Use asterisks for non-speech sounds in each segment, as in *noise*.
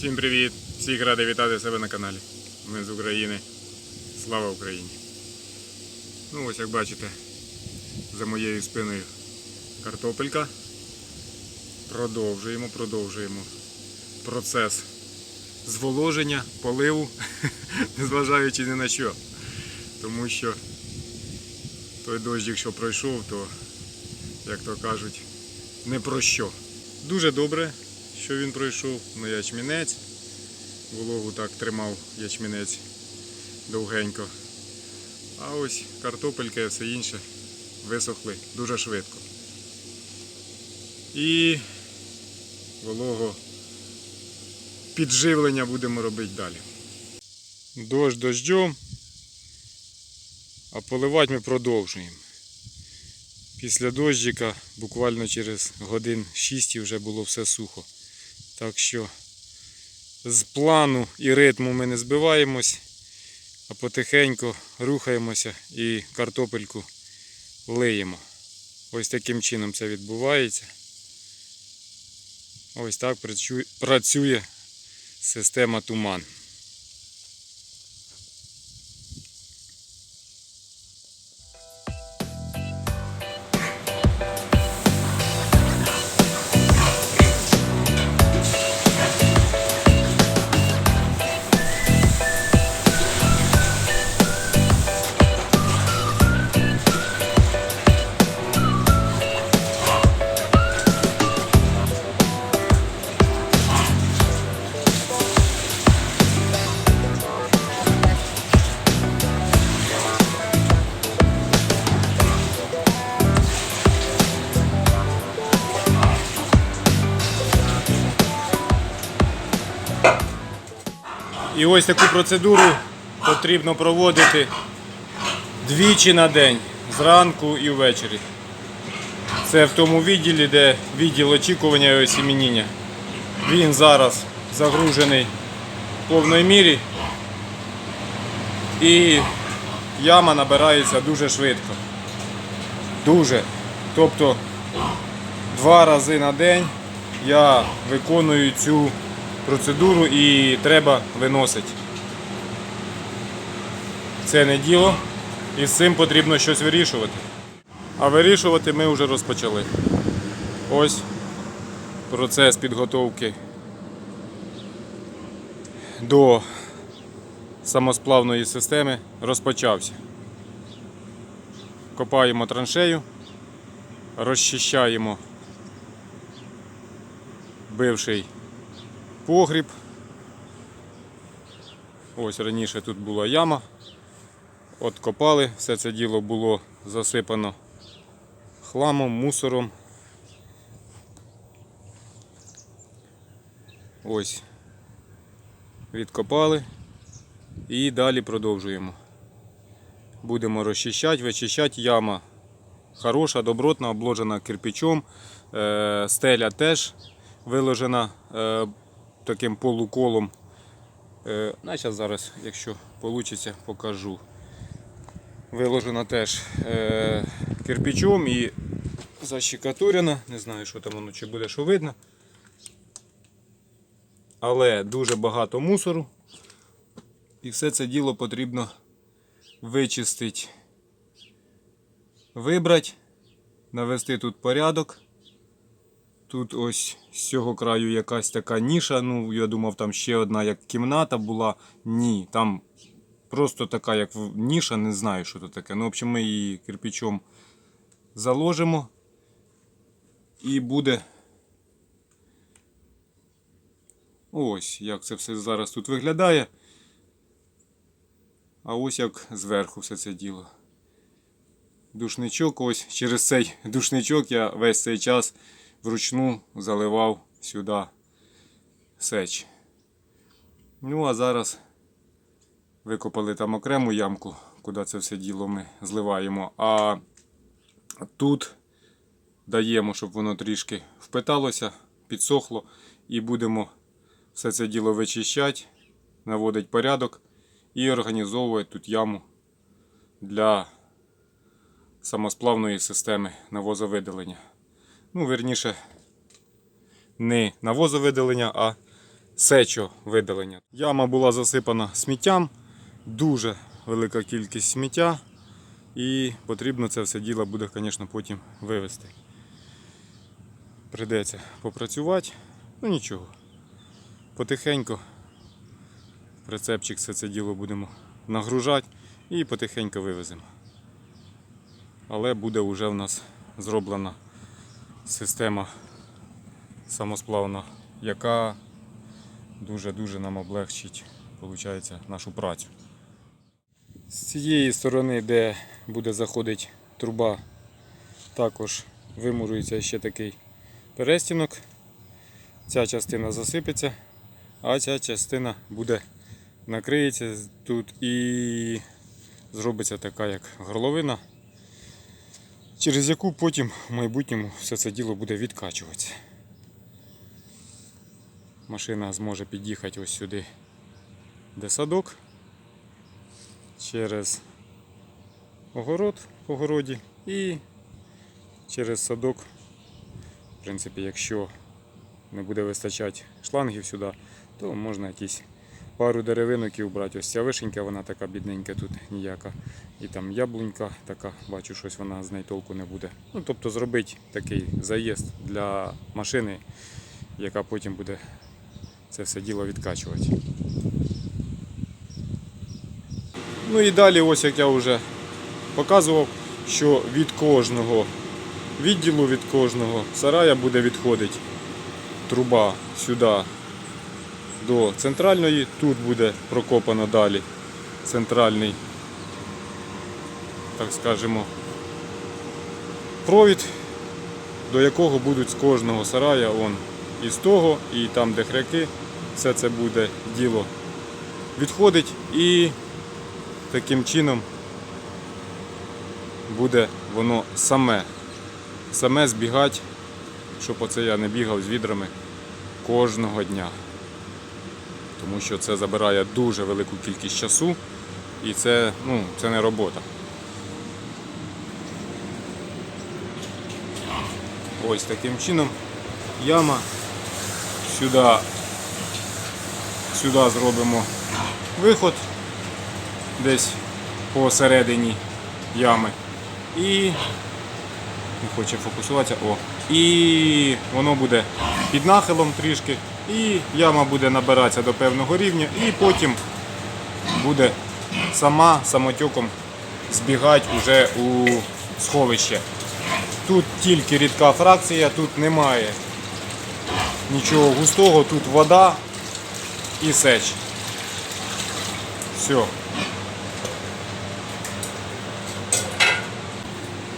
Всім привіт! Всіх радий вітати себе на каналі. Ми з України. Слава Україні! Ну ось як бачите, за моєю спиною картопелька. Продовжуємо, продовжуємо процес зволоження, поливу, *laughs* незважаючи ні на що. Тому що той дощик, що пройшов, то, як то кажуть, не про що. Дуже добре, що він пройшов на ячмінець. Вологу так тримав ячмінець довгенько. А ось картопелька і все інше висохли дуже швидко. І волого підживлення будемо робити далі. Дощ дождем, а поливати ми продовжуємо. Після дощика буквально через годин 6 вже було все сухо. Так що з плану і ритму ми не збиваємось, а потихеньку рухаємося і картопельку лиємо. Ось таким чином це відбувається. Ось так працює система туман. І ось таку процедуру потрібно проводити двічі на день, зранку і ввечері. Це в тому відділі, де відділ очікування і осімініння. Він зараз загружений в повної мірі. І яма набирається дуже швидко. Дуже. Тобто два рази на день я виконую цю процедуру і треба виносити. Це не діло, і з цим потрібно щось вирішувати. А вирішувати ми вже розпочали. Ось процес підготовки до самосплавної системи розпочався. Копаємо траншею, розчищаємо бивший погріб. Ось раніше тут була яма. От копали, все це діло було засипано хламом, мусором. Ось. Відкопали і далі продовжуємо. Будемо розчищати, вичищати яма. Хороша, добротна, обложена кирпичом. Е, Стеля теж виложена е, таким полуколом. Е, на, щас зараз, якщо вийде, покажу. Виложена теж е, кирпичом і защекатурена. Не знаю, що там воно чи буде, що видно. Але дуже багато мусору. І все це діло потрібно вичистити, вибрати, навести тут порядок. Тут ось з цього краю якась така ніша. Ну, я думав, там ще одна як кімната була. Ні, там просто така, як ніша, не знаю, що це таке. Ну, в общем, ми її кирпичом заложимо. І буде. Ось як це все зараз тут виглядає. А ось як зверху все це діло. Душничок, ось через цей *laughs* душничок я весь цей час вручну заливав сюди сеч. Ну а зараз викопали там окрему ямку, куди це все діло ми зливаємо. А тут даємо, щоб воно трішки впиталося, підсохло, і будемо все це діло вичищати, наводити порядок і організовувати тут яму для самосплавної системи навозовидалення. Ну, верніше, не навозовидалення, а сечовидалення. Яма була засипана сміттям, дуже велика кількість сміття, і потрібно це все діло буде, звісно, потім вивезти. Придеться попрацювати, ну нічого. Потихеньку прицепчик все це діло будемо нагружати і потихеньку вивеземо. Але буде вже в нас зроблена система самосплавна, яка дуже-дуже нам облегчить виходить, нашу працю. З цієї сторони, де буде заходити труба, також вимурується ще такий перестінок. Ця частина засипеться, а ця частина буде накриється тут і зробиться така як горловина, через яку потім в майбутньому все це діло буде відкачуватися. Машина зможе під'їхати ось сюди, де садок, через огород в огороді і через садок, в принципі, якщо не буде вистачати шлангів сюди, то можна якісь пару деревинок і убрати. Ось ця вишенька, вона така бідненька тут ніяка. І там яблунька така, бачу, щось вона з неї толку не буде. Ну, тобто зробити такий заїзд для машини, яка потім буде це все діло відкачувати. Ну і далі, ось як я вже показував, що від кожного відділу, від кожного сарая буде відходити труба сюди до центральної. Тут буде прокопано далі центральний, так скажемо, провід, до якого будуть з кожного сарая, он і з того, і там, де хряки, все це буде діло відходить і таким чином буде воно саме, саме збігати, щоб оце я не бігав з відрами кожного дня. Тому що це забирає дуже велику кількість часу і це, ну, це не робота. Ось таким чином яма сюди, сюди зробимо виход десь посередині ями. І не хоче фокусуватися. О. І воно буде під нахилом трішки, і яма буде набиратися до певного рівня, і потім буде сама самотюком збігати уже у сховище. Тут тільки рідка фракція, тут немає нічого густого, тут вода і сеч. Все.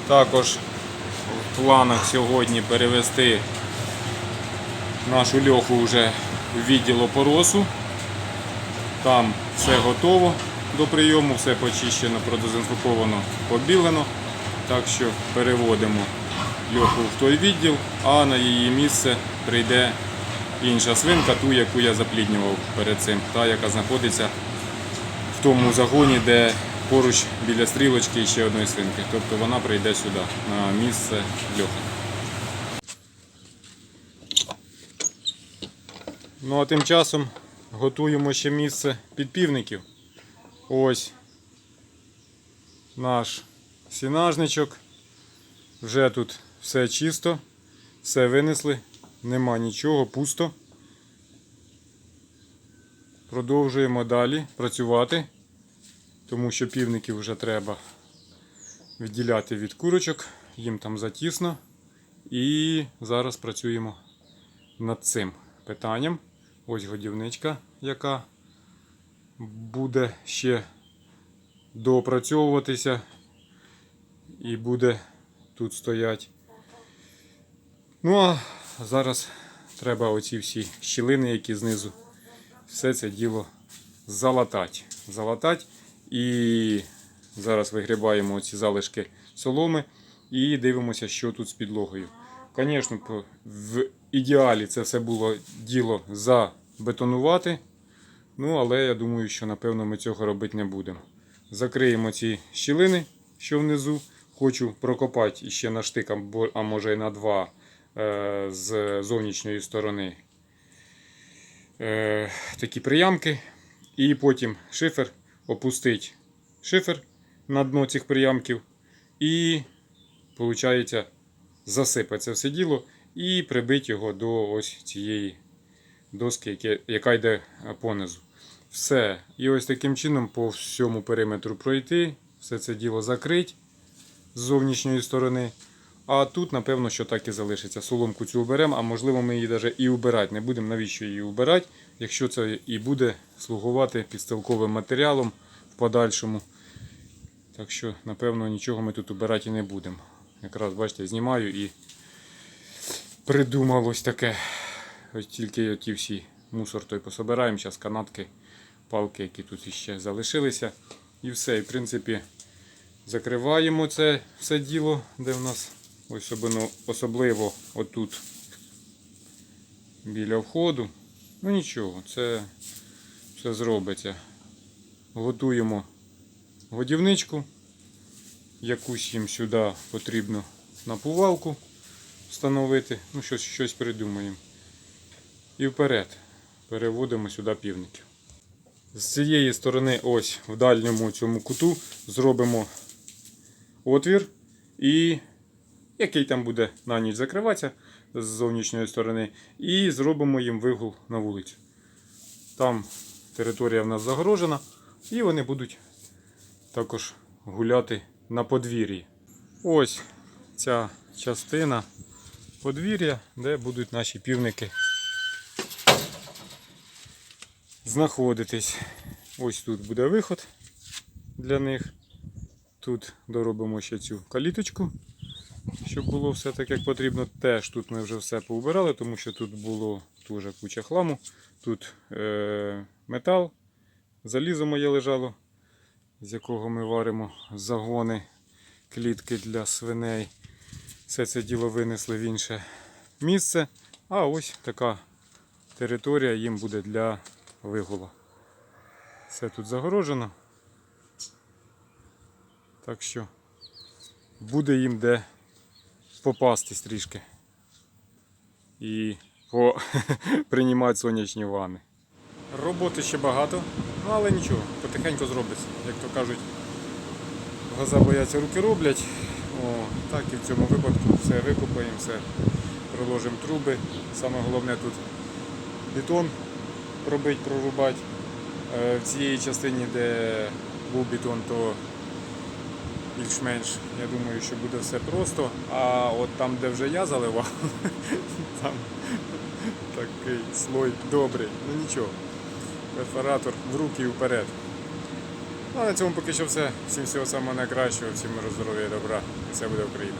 Також в планах сьогодні перевести нашу льоху вже в відділ опоросу. Там все готово до прийому, все почищено, продезінфіковано, побілено. Так що переводимо льоху в той відділ, а на її місце прийде інша свинка, ту, яку я запліднював перед цим, та, яка знаходиться в тому загоні, де поруч біля стрілочки ще одної свинки. Тобто вона прийде сюди, на місце льохи. Ну а тим часом готуємо ще місце підпівників. Ось наш сінажничок. Вже тут все чисто, все винесли, нема нічого, пусто. Продовжуємо далі працювати, тому що півників вже треба відділяти від курочок, їм там затісно. І зараз працюємо над цим питанням. Ось годівничка, яка буде ще доопрацьовуватися і буде тут стоять. Ну а зараз треба оці всі щілини, які знизу, все це діло залатати. Залатати. І зараз вигрібаємо ці залишки соломи і дивимося, що тут з підлогою. Звісно, в ідеалі це все було діло забетонувати. Ну, але я думаю, що напевно ми цього робити не будемо. Закриємо ці щілини, що внизу. Хочу прокопати ще на штик, а може і на два е, з зовнішньої сторони е, такі приямки, і потім шифер опустить шифер на дно цих приямків, і, виходить, засипати це все діло і прибити його до ось цієї доски, яка йде е, понизу. Все. І ось таким чином по всьому периметру пройти, все це діло закрити з зовнішньої сторони. А тут, напевно, що так і залишиться. Соломку цю уберемо, а можливо ми її навіть і убирати не будемо. Навіщо її убирати, якщо це і буде слугувати підстилковим матеріалом в подальшому. Так що, напевно, нічого ми тут убирати і не будемо. Якраз, бачите, знімаю і придумав ось таке. Ось тільки ті всі мусор той пособираємо. Зараз канатки, палки, які тут іще залишилися. І все. І в принципі закриваємо це все діло, де в нас особливо, особливо отут біля входу. Ну нічого, це все зробиться. Готуємо годівничку. Якусь їм сюди потрібно напувалку встановити. Ну, щось, щось придумаємо. І вперед. Переводимо сюди півників. З цієї сторони, ось в дальньому цьому куту, зробимо отвір, і який там буде на ніч закриватися з зовнішньої сторони, і зробимо їм вигул на вулицю. Там територія в нас загорожена, і вони будуть також гуляти на подвір'ї. Ось ця частина подвір'я, де будуть наші півники знаходитись. Ось тут буде виход для них. Тут доробимо ще цю каліточку, щоб було все так, як потрібно. Теж тут ми вже все поубирали, тому що тут було дуже куча хламу. Тут е- метал, залізо моє лежало, з якого ми варимо загони, клітки для свиней. Все це діло винесли в інше місце. А ось така територія їм буде для вигула. Все тут загорожено. Так що буде їм де попастись трішки. І по... *laughs* сонячні ванни. Роботи ще багато, ну але нічого, потихеньку зробиться. Як то кажуть, глаза бояться, руки роблять. О, так і в цьому випадку все викопаємо, все проложимо труби. Саме головне тут бетон пробити, прорубати. Е, В цій частині, де був бетон, то більш-менш, я думаю, що буде все просто. А от там, де вже я заливав, *laughs* там такий слой добрий. Ну нічого. Перфоратор в руки вперед. Ну, а на цьому поки що все. Всім всього самого найкращого, всім здоров'я і добра. І все буде Україна.